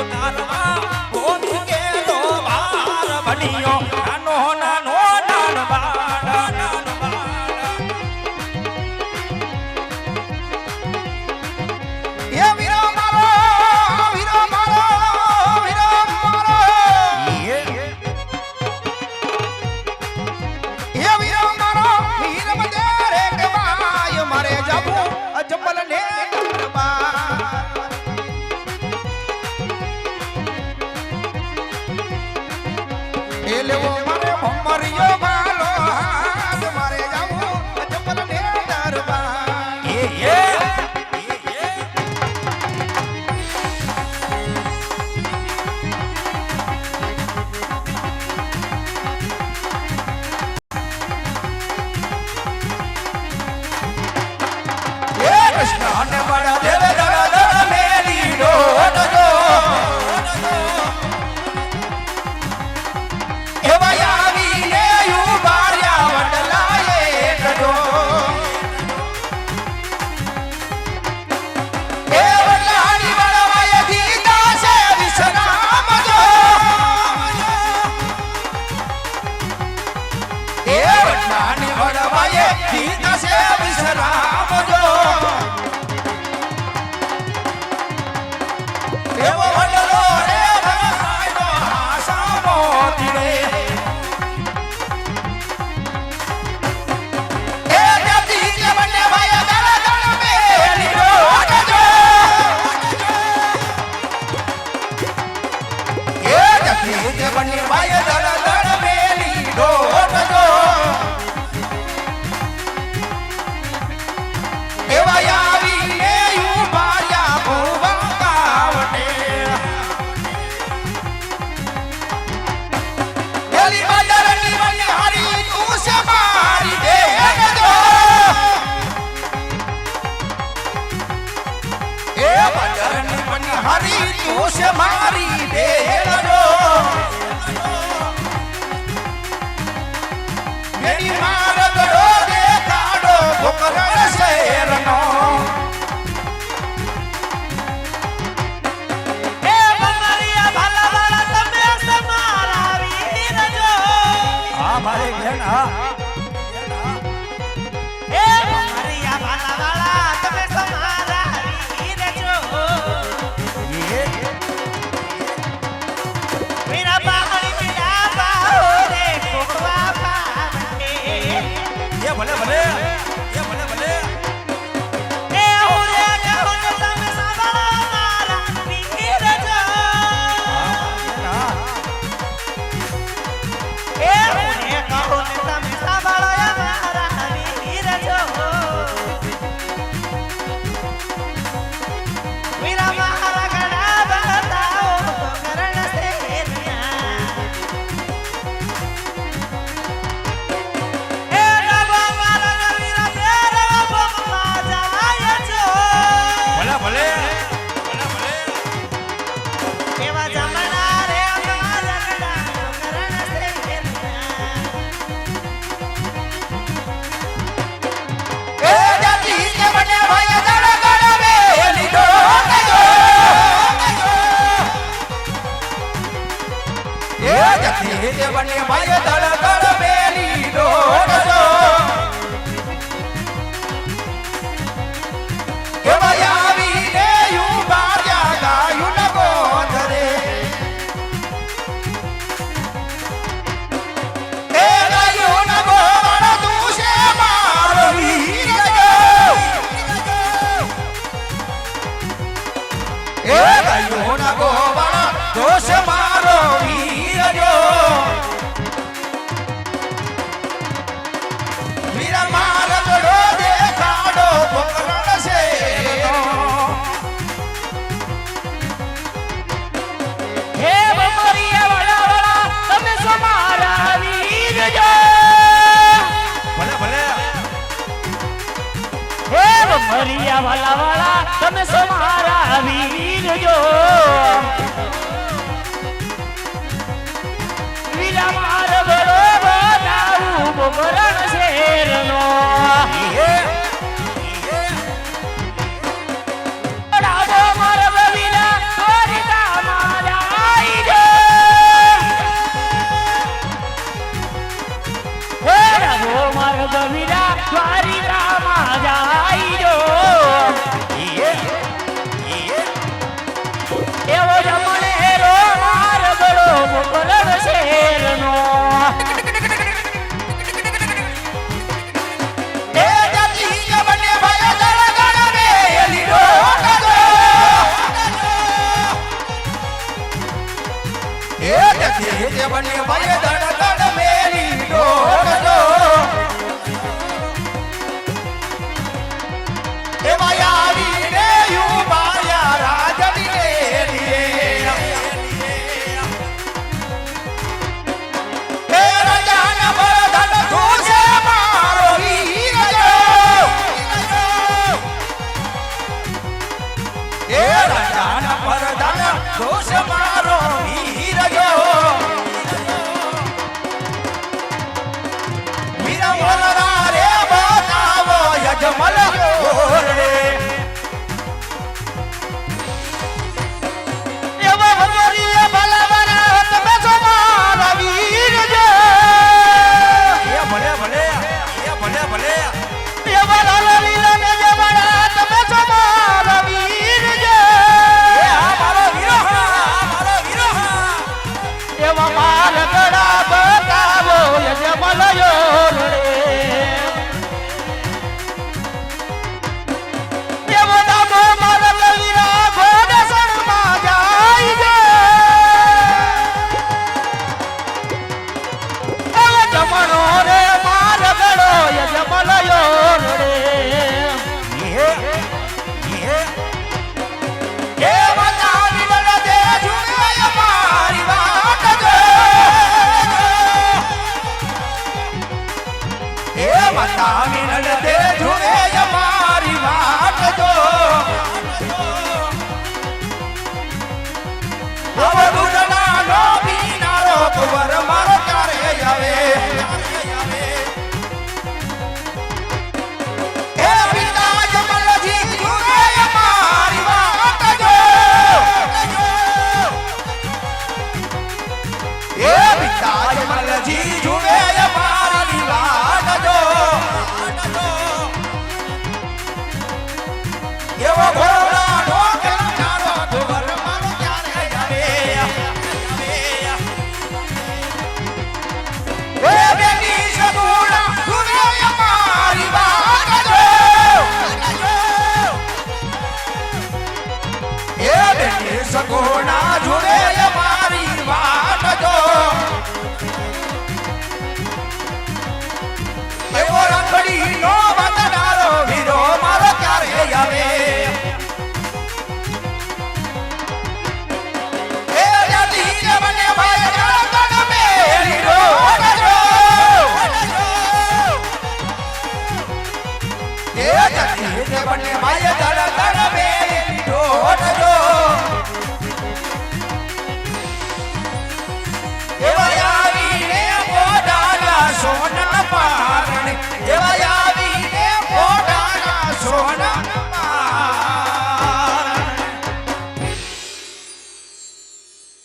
ઉતારવા ગોંધ કેલો બાળ બન્યો. ગયો ના ગોવાળા દોષ મારો વી મારા વાલા વાલા તમે સો મારા વીર જો. વીરા મારો બરોબર આવું બબરણ શેરનો.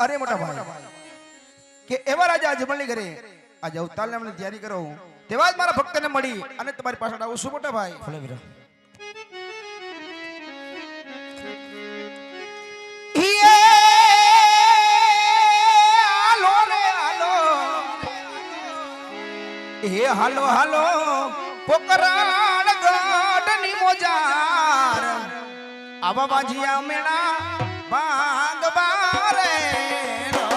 अरे मोटा भाई, के राजा जमली करे आज उताल ने तैयारी करो। तेवाज मारा भक्त ने मड़ी और तुम्हारी पासड़ा वो सु भाई। હે હાલો હાલો પોકરાણ ગાડની મોજાર. આવા બાજીયા મેણા ભાંગ બારે નો